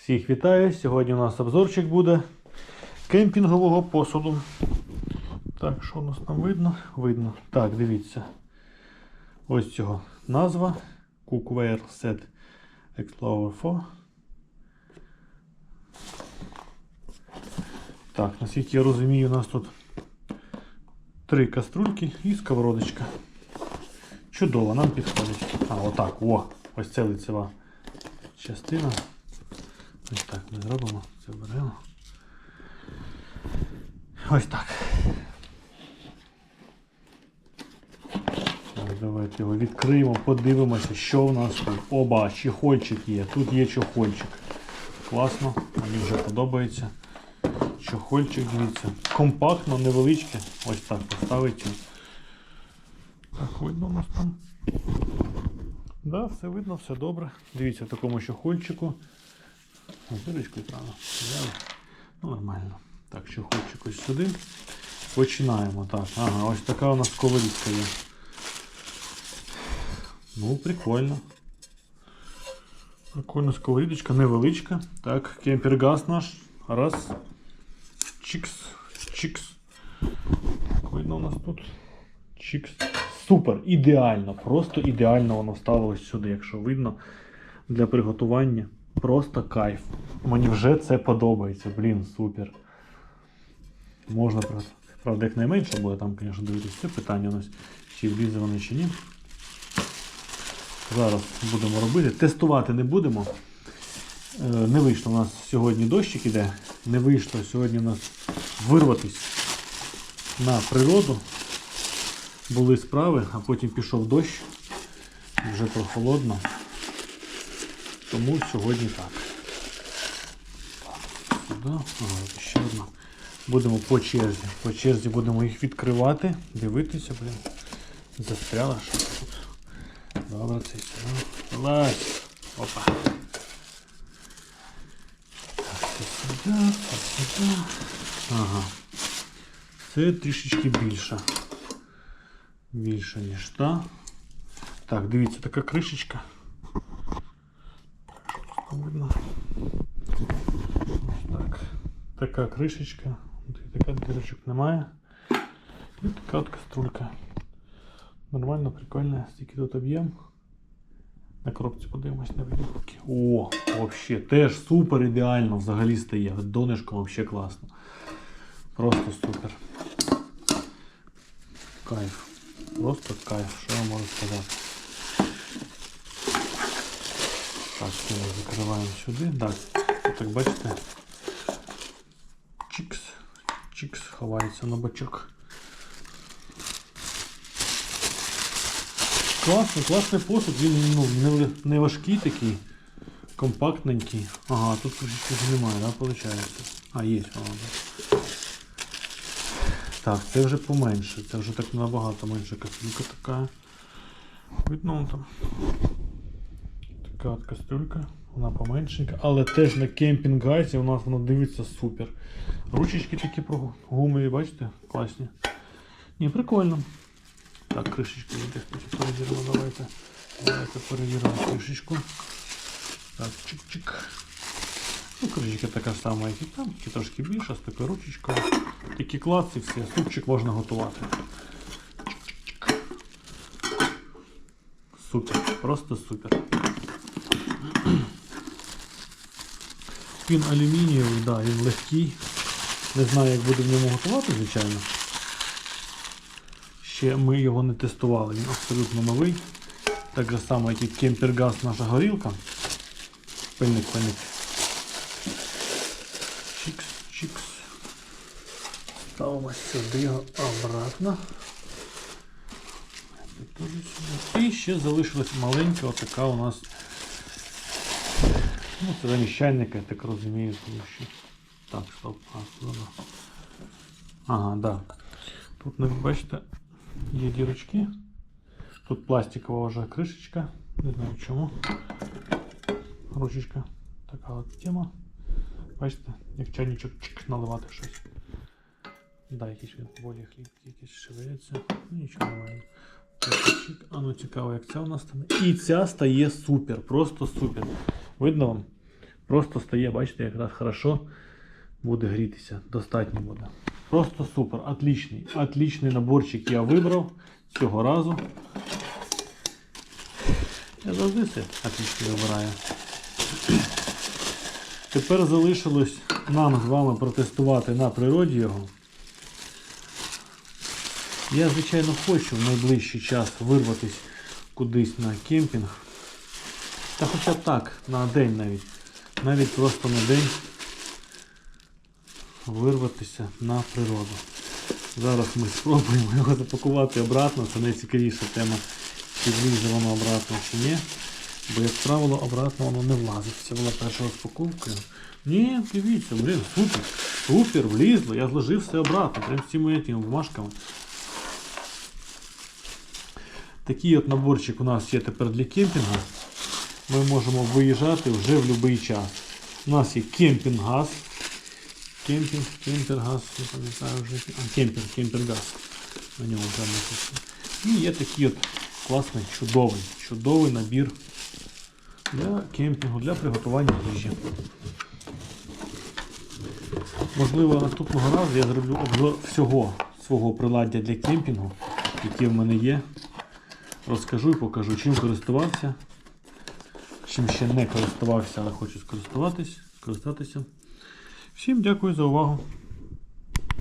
Всіх вітаю! Сьогодні у нас обзорчик буде кемпінгового посуду. Так, що у нас там видно? Видно. Так, дивіться. Ось цього назва. Cookware Set Explorer 4. Так, наскільки я розумію, у нас тут три каструльки і сковородочка. Чудово, нам підходить. А, отак, о, ось це лицева частина. Ось так ми зробимо, це беремо. Ось так. Так, давайте його відкриємо, подивимося, що в нас тут. Оба, чехольчик є. Тут є чохольчик. Класно, мені вже подобається. Чохольчик, дивіться. Компактно, невеличке. Ось так поставить. Так, видно у нас там. Да, все видно, все добре. Дивіться, в такому чохольчику. Дирочку правильно. Взяли. Ну, нормально. Так, чохольчик ось сюди. Починаємо. Так, ага, ось така у нас сковорідка є. Ну, прикольно. Прикольна сковорідочка, невеличка. Так, кемпергаз наш. Раз. Чікс. Чікс. Так, видно у нас тут. Чікс. Супер, ідеально. Просто ідеально воно вставилось сюди, якщо видно. Для приготування. Просто кайф. Мені вже це подобається. Блін, супер. Можна, правда, правда, як найменше буде, там, звісно, дивитися це питання у нас, чи влізе вони чи ні. Зараз будемо робити. Тестувати не будемо. Е, Не вийшло у нас сьогодні дощик іде. Не вийшло сьогодні у нас вирватися на природу. Були справи, а потім пішов дощ. Вже прохолодно. Тому сьогодні так. Ага, ще одна. Будемо по черзі. По черзі будемо їх відкривати, дивитися, блін. Застряла що тут. Добре, це сюди. Вилазь. Опа. Так, це сюди, це сюди. Ага. Це трішечки більше. Більше, ніж та. Так, дивіться, така кришечка. Видно. Ось так. Така кришечка. Така дирочок немає. І така от каструлька. Нормально, прикольно. Стільки тут об'єм. На коробці подивимось на відгуки. О, взагалі, теж супер ідеально взагалі стає. Донышко взагалі класно. Просто супер. Кайф. Просто кайф, що я можу сказати. Так, закриваємо сюди. Так, так бачите. Чікс. Чікс ховається на бочок. Класний, класний посуд, він ну, не, не важкий такий, компактненький. Ага, тут кришечки немає, да, виходить? А, є, ага. Так, це вже поменше, це вже так набагато менше кастрюлька така. Видно вон там. Така от кастрюлька, вона поменшенька, але теж на кемпінг-газі у нас вона дивиться супер. Ручечки такі гумові, бачите? Класні. Ні, прикольно. Так, кришечку десь перевіримо, давайте. Давайте перевіримо кришечку. Так, чик-чик. Ну, кришечка така сама, як і там, тільки трошки більша, з такою ручечкою. Такі клац і все, супчик можна готувати. Супер, просто супер. Він алюмінієвий, да, він легкий. Не знаю, як буде в ньому готувати, звичайно. Ще ми його не тестували, він абсолютно новий. Так же само, як і кемпергаз наша горілка. Пильник, пильник. Чикс, чикс. Ставимо сюди обратно. І ще залишилась маленька отака у нас. Ну, це заміщальника, я так розумію, тому що. Так, стоп. А, ну, да. Ага, да. Тут, ну, бачите, є дірочки. Тут пластикова вже кришечка. Не знаю чому. Ручечка. Така от тема. Бачите, як чайничок чик, наливати щось. Да, якийсь він болі хлібкий, якийсь шевелиться. Ну нічого нормально. Так, чик. А ну цікаво, як ця у нас стане. І ця стає супер, просто супер. Видно вам? Просто стає, бачите, якраз хорошо буде грітися. Достатньо буде. Просто супер, отличний. Отличний наборчик я вибрав цього разу. Я завжди все отлично вибираю. Тепер залишилось нам з вами протестувати на природі його. Я, звичайно, хочу в найближчий час вирватися кудись на кемпінг. Та хоча б так, на день навіть. Навіть просто на день вирватися на природу. Зараз ми спробуємо його запакувати обратно. Це найцікавіша тема, чи влізе воно обратно чи ні. Бо, як правило, обратно воно не влазить. Це була перша розпаковка. Ні, дивіться, блін, супер. Супер, влізло. Я зложив все обратно. Прям з цими этими бумажками. Такий от наборчик у нас є тепер для кемпінгу. Ми можемо виїжджати вже в будь-який час. У нас є кемпінг-газ. Кемпінг, кемпер-газ, не пам'ятаю вже. А, кемпер, кемпер-газ. На ньому там написано. І є такий от класний, чудовий, чудовий набір для кемпінгу, для приготування їжі. Можливо, наступного разу я зроблю обзор всього свого приладдя для кемпінгу, яке в мене є. Розкажу і покажу, чим користувався, чим ще не користувався, але хочу скористуватись, скористатися. Всім дякую за увагу.